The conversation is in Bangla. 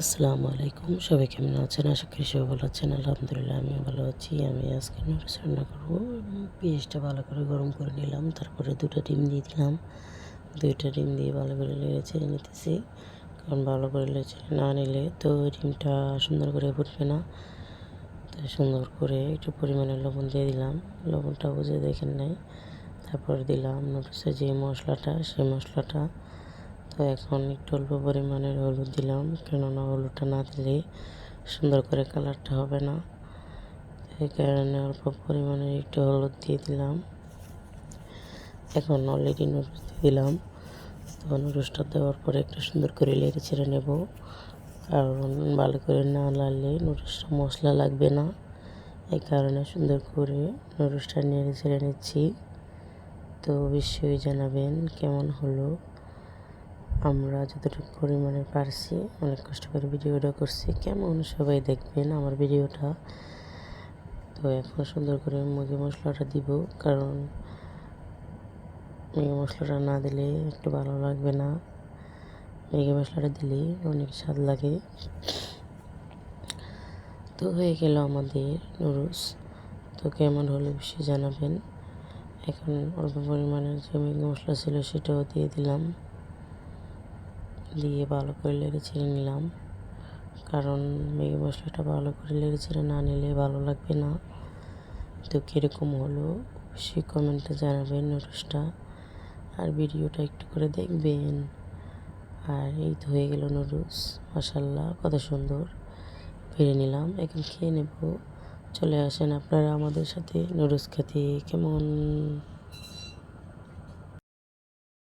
আসসালামু আলাইকুম। সবাই কেমন আছেন? আশা করি সবাই ভালো আছেন। আলহামদুলিল্লাহ, আমিও ভালো আছি। আমি আজকে নুডলস রান্না করব পেঁয়াজটা ভালো করে গরম করে নিলাম। তারপরে দুটো ডিম দিয়ে দিলাম। দুইটা ডিম দিয়ে ভালো করে লেড়ে ছেড়ে নিতেছি। কারণ ভালো করে ছেড়ে না নিলে তো ডিমটা সুন্দর করে ফুটবে না। তো সুন্দর করে একটু পরিমাণে লবণ দিয়ে দিলাম। লবণটা বুঝে দেখেন নাই। তারপর দিলাম নুডলসের যে মশলাটা, সেই মশলাটা তো এখন একটু অল্প পরিমাণের হলুদ দিলাম, কেননা হলুদটা না দিলে সুন্দর করে কালারটা হবে না। এই কারণে অল্প পরিমাণে একটু হলুদ দিয়ে দিলাম। এখন অলরেডি নুডলস দিয়ে দিলাম। তো নুডলসটা দেওয়ার পরে একটু সুন্দর করে লেড়ে ছেড়ে নেব। কারণ ভালো করে না লাড়লে নুডলসটা মশলা লাগবে না। এই কারণে সুন্দর করে নুডলসটা নেড়ে ছেড়ে নিচ্ছি। তো অবশ্যই জানাবেন কেমন হলো। আমরা যতটুকু পরিমাণে পারছি, অনেক কষ্ট করে ভিডিওটা করছি। কেমন সবাই দেখবেন আমার ভিডিওটা? তো এখন সুন্দর করে মুরগি মশলাটা দিব, কারণ ম্যাগি মশলাটা না দিলে একটু ভালো লাগবে না। ম্যাগি মশলাটা দিলে অনেক স্বাদ লাগে। তো হয়ে গেল আমাদের নুডলস। তো কেমন হলো বেশি জানাবেন। এখন অল্প পরিমাণের যে ম্যাগি মশলা ছিল সেটাও দিয়ে দিলাম। দিয়ে ভালো করে লেড়ে ছেড়ে নিলাম। কারণ ম্যাগি মশলাটা ভালো করে লেড়ে ছেড়ে না নিলে ভালো লাগবে না। তো কীরকম হলো অবশ্যই কমেন্টে জানাবেন নুডলসটা আর ভিডিওটা একটু করে দেখবেন। আর এই তো হয়ে গেল নুডলস। মাসাল্লাহ কত সুন্দর। ফিরে নিলাম, এখন খেয়ে নেব। চলে আসেন আপনারা আমাদের সাথে নুডলস খেতে। কেমন?